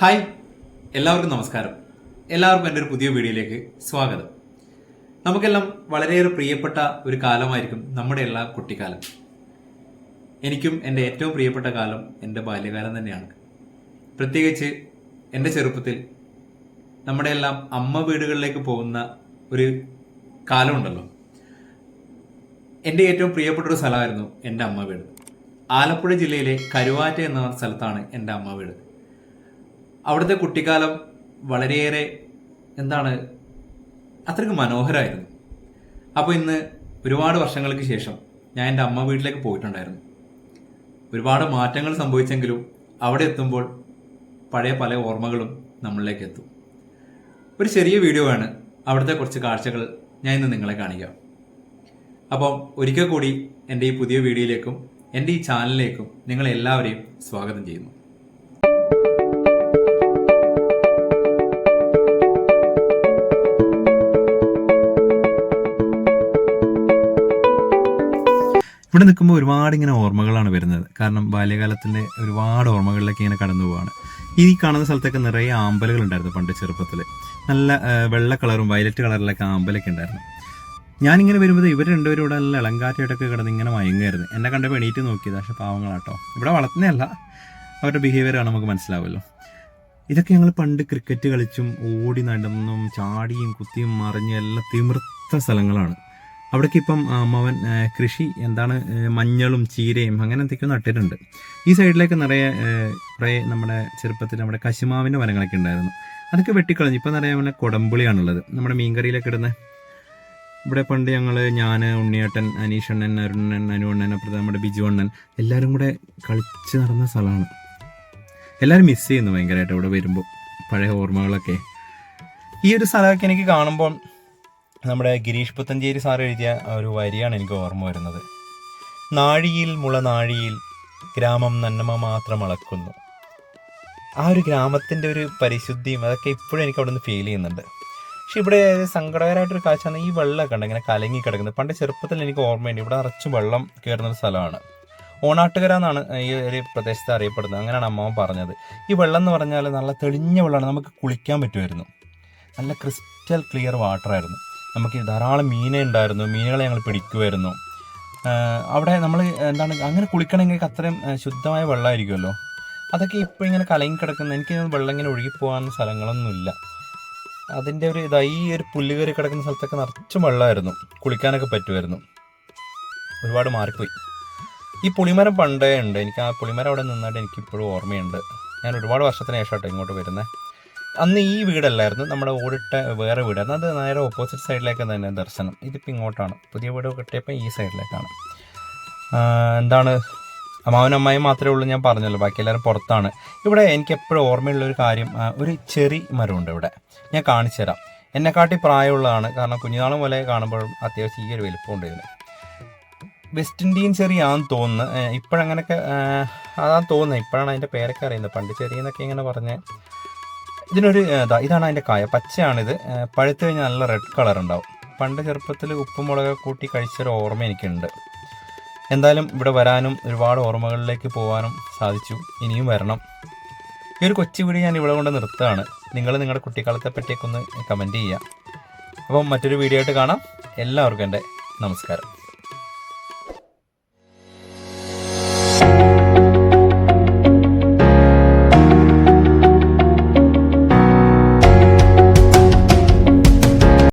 Hi. എല്ലാവർക്കും നമസ്കാരം. എല്ലാവർക്കും എന്റെ ഒരു പുതിയ വീഡിയോയിലേക്ക് സ്വാഗതം. നമുക്കെല്ലാം വളരെയേറെ പ്രിയപ്പെട്ട ഒരു കാലമായിരിക്കും നമ്മുടെ എല്ലാ കുട്ടിക്കാലം. എനിക്കും എന്റെ ഏറ്റവും പ്രിയപ്പെട്ട കാലം എന്റെ ബാല്യകാലം തന്നെയാണ്. പ്രത്യേകിച്ച് എന്റെ ചെറുപ്പത്തിൽ നമ്മുടെ എല്ലാം അമ്മ വീടുകളിലേക്ക് പോകുന്ന ഒരു കാലമുണ്ടല്ലോ എന്റെ ഏറ്റവും പ്രിയപ്പെട്ട ഒരു സ്ഥലമായിരുന്നു എന്റെ അമ്മ വീട്. ആലപ്പുഴ ജില്ലയിലെ കരുവാറ്റ എന്ന സ്ഥലത്താണ് എന്റെ അമ്മ വീട്. അവിടുത്തെ കുട്ടിക്കാലം വളരെയേറെ എന്താണ് അത്രയ്ക്ക് മനോഹരമായിരുന്നു. അപ്പോൾ ഇന്ന് ഒരുപാട് വർഷങ്ങൾക്ക് ശേഷം ഞാൻ എന്റെ അമ്മ വീട്ടിലേക്ക് പോയിട്ടുണ്ടായിരുന്നു. ഒരുപാട് മാറ്റങ്ങൾ സംഭവിച്ചെങ്കിലും അവിടെ എത്തുമ്പോൾ പഴയ പല ഓർമ്മകളും നമ്മളിലേക്ക് എത്തും. ഒരു ചെറിയ വീഡിയോ ആണ് അവിടുത്തെ കുറച്ച് കാഴ്ചകൾ ഞാൻ ഇന്ന് നിങ്ങളെ കാണിക്കാം. അപ്പം ഒരിക്കൽ കൂടി എന്റെ ഈ പുതിയ വീഡിയോയിലേക്കും എന്റെ ഈ ചാനലിലേക്കും നിങ്ങളെല്ലാവരെയും സ്വാഗതം ചെയ്യുന്നു. ഇവിടെ നിൽക്കുമ്പോൾ ഒരുപാട് ഇങ്ങനെ ഓർമ്മകളാണ് വരുന്നത്. കാരണം ബാല്യകാലത്തിന്റെ ഒരുപാട് ഓർമ്മകളിലേക്ക് ഇങ്ങനെ കടന്നു പോവാണ്. ഈ കാണുന്ന സ്ഥലത്തൊക്കെ നിറയെ ആമ്പലുകൾ ഉണ്ടായിരുന്നു പണ്ട് ചെറുപ്പത്തിൽ നല്ല വെള്ള കളറും വയലറ്റ് കളറിലൊക്കെ ആമ്പലൊക്കെ ഉണ്ടായിരുന്നു. ഞാനിങ്ങനെ വരുമ്പോൾ ഇവർ രണ്ടുപേരും ഇവിടെ നല്ല ഇളങ്കാറ്റായിട്ടൊക്കെ കിടന്ന് ഇങ്ങനെ മയങ്ങായിരുന്നു എന്നെ കണ്ടപ്പോൾ എണീറ്റ് നോക്കിയത്. പക്ഷെ പാവങ്ങളാട്ടോ. ഇവിടെ വളർത്തുന്നതല്ല. അവരുടെ ബിഹേവിയർ ആണ് നമുക്ക് മനസ്സിലാവുമല്ലോ. ഇതൊക്കെ ഞങ്ങൾ പണ്ട് ക്രിക്കറ്റ് കളിച്ചും ഓടി നടന്നും ചാടിയും കുത്തിയും മറിഞ്ഞും എല്ലാം തിമിർത്ത സ്ഥലങ്ങളാണ്. അവിടേക്ക് ഇപ്പം മവൻ കൃഷി എന്താണ് മഞ്ഞളും ചീരയും അങ്ങനെ എന്തൊക്കെയോ നട്ടിട്ടുണ്ട്. ഈ സൈഡിലേക്ക് നിറയെ കുറേ നമ്മുടെ ചെറുപ്പത്തിൽ നമ്മുടെ കശുമാവിന്റെ മരങ്ങളൊക്കെ ഉണ്ടായിരുന്നു. അതൊക്കെ വെട്ടിക്കളഞ്ഞു. ഇപ്പം നിറയെ നമ്മുടെ കൊടമ്പുളിയാണുള്ളത് നമ്മുടെ മീൻകറിയിലൊക്കെ ഇടുന്ന ഇവിടെ പണ്ട് ഞങ്ങൾ ഞാൻ ഉണ്ണിയേട്ടൻ അനീഷണ്ണൻ അരുണ്ണൻ അനുവണ്ണൻ അപ്പുറത്ത് നമ്മുടെ ബിജു അണ്ണൻ എല്ലാവരും കൂടെ കളിച്ച് നടന്ന സ്ഥലമാണ്. എല്ലാവരും മിസ് ചെയ്യുന്നു ഭയങ്കരമായിട്ട് ഇവിടെ വരുമ്പോൾ. പഴയ ഓർമ്മകളൊക്കെ. ഈ ഒരു സ്ഥലമൊക്കെ എനിക്ക് കാണുമ്പോൾ നമ്മുടെ ഗിരീഷ് പുത്തഞ്ചേരി സാർ എഴുതിയ ഒരു വരിയാണ് എനിക്ക് ഓർമ്മ വരുന്നത്. നാഴിയിൽ മുള നാഴിയിൽ ഗ്രാമം നന്മ മാത്രം അളക്കുന്നു. ആ ഒരു ഗ്രാമത്തിന്റെ ഒരു പരിശുദ്ധിയും അതൊക്കെ ഇപ്പോഴും എനിക്ക് അവിടെ നിന്ന് ഫീൽ ചെയ്യുന്നുണ്ട്. പക്ഷെ ഇവിടെ സങ്കടകരമായിട്ടൊരു കാഴ്ചയാണ് ഈ വെള്ളമൊക്കെ ഉണ്ട് ഇങ്ങനെ കലങ്ങി കിടക്കുന്നത് പണ്ട് ചെറുപ്പത്തിൽ എനിക്ക് ഓർമ്മയുണ്ട്. ഇവിടെ നിറച്ച് വെള്ളം കയറുന്ന ഒരു സ്ഥലമാണ്. ഓണാട്ടുകര എന്നാണ് ഈ ഒരു പ്രദേശത്ത് അറിയപ്പെടുന്നത്. അങ്ങനെയാണ് അമ്മാവൻ പറഞ്ഞത്. ഈ വെള്ളം എന്ന് പറഞ്ഞാൽ നല്ല തെളിഞ്ഞ വെള്ളമാണ്. നമുക്ക് കുളിക്കാൻ പറ്റുമായിരുന്നു. നല്ല ക്രിസ്റ്റൽ ക്ലിയർ വാട്ടർ ആയിരുന്നു നമുക്ക് ധാരാളം മീനെ ഉണ്ടായിരുന്നു. മീനുകളെ ഞങ്ങൾ പിടിക്കുമായിരുന്നു അവിടെ നമ്മൾ എന്താണ് അങ്ങനെ കുളിക്കണമെങ്കിൽ അത്രയും ശുദ്ധമായ വെള്ളമായിരിക്കുമല്ലോ. അതൊക്കെ ഇപ്പോൾ ഇങ്ങനെ കലങ്ങി കിടക്കുന്ന എനിക്ക് വെള്ളം ഇങ്ങനെ ഒഴുകി ഒഴുകിപ്പോകാൻ സ്ഥലങ്ങളൊന്നുമില്ല അതിന്റെ ഒരു ഇതായി ഈ ഒരു പുല്ല് കയറി കിടക്കുന്ന സ്ഥലത്തൊക്കെ നിറച്ചും വെള്ളമായിരുന്നു. കുളിക്കാനൊക്കെ പറ്റുമായിരുന്നു. ഒരുപാട് മാറിപ്പോയി. ഈ പുളിമരം പണ്ടേ ഉണ്ട്. എനിക്ക് ആ പുളിമരം അവിടെ നിന്നായിട്ട് എനിക്കിപ്പോഴും ഓർമ്മയുണ്ട്. ഞാൻ ഒരുപാട് വർഷത്തിന് ശേഷമാട്ടോ ഇങ്ങോട്ട് വരുന്നത് അന്ന് ഈ വീടല്ലായിരുന്നു നമ്മുടെ ഓടിട്ട വേറെ വീടായിരുന്നു അത് നേരെ ഓപ്പോസിറ്റ് സൈഡിലേക്ക് തന്നെ ദർശനം. ഇതിപ്പോൾ ഇങ്ങോട്ടാണ്. പുതിയ വീട് കിട്ടിയപ്പോൾ ഈ സൈഡിലേക്കാണ് എന്താണ്? അമ്മാവനും അമ്മായും മാത്രമേ ഉള്ളൂ ഞാൻ പറഞ്ഞല്ലോ. ബാക്കി എല്ലാവരും പുറത്താണ്. ഇവിടെ എനിക്ക് എപ്പോഴും ഓർമ്മയുള്ള ഒരു കാര്യം ഒരു ചെറി മരമുണ്ട് ഇവിടെ. ഞാൻ കാണിച്ചു തരാം. എന്നെക്കാട്ടി പ്രായമുള്ളതാണ്. കാരണം കുഞ്ഞുനാളും പോലെ കാണുമ്പോഴും അത്യാവശ്യം ഈ ഒരു വലിപ്പമുണ്ട് ഇതിന് വെസ്റ്റ് ഇന്ത്യൻ ചെറിയാന്ന് തോന്നുന്നു. ഇപ്പോഴങ്ങനൊക്കെ അതാന്ന് തോന്നുന്നത് ഇപ്പോഴാണ് അതിന്റെ പേരൊക്കെ അറിയുന്നത്. പണ്ട് ചെറിയെന്നൊക്കെ ഇങ്ങനെ പറഞ്ഞ് ഇതിനൊരു ഇതാ ഇതാണ് അതിന്റെ കായ. പച്ചയാണിത്. പഴുത്ത് കഴിഞ്ഞാൽ നല്ല റെഡ് കളർ ഉണ്ടാവും. പണ്ട് ചെറുപ്പത്തിൽ ഉപ്പും മുളകൊക്കെ കൂട്ടി കഴിച്ചൊരു ഓർമ്മ എനിക്കുണ്ട്. എന്തായാലും ഇവിടെ വരാനും ഒരുപാട് ഓർമ്മകളിലേക്ക് പോകാനും സാധിച്ചു. ഇനിയും വരണം. ഈ ഒരു കൊച്ചു വീഡിയോ ഞാൻ ഇവിടെ കൊണ്ട് നിർത്തുകയാണ്. നിങ്ങൾ നിങ്ങളുടെ കുട്ടിക്കാലത്തെ പറ്റിയൊക്കെ ഒന്ന് കമന്റ് ചെയ്യുക. അപ്പം മറ്റൊരു വീഡിയോ ആയിട്ട് കാണാം. എല്ലാവർക്കും എന്റെ നമസ്കാരം.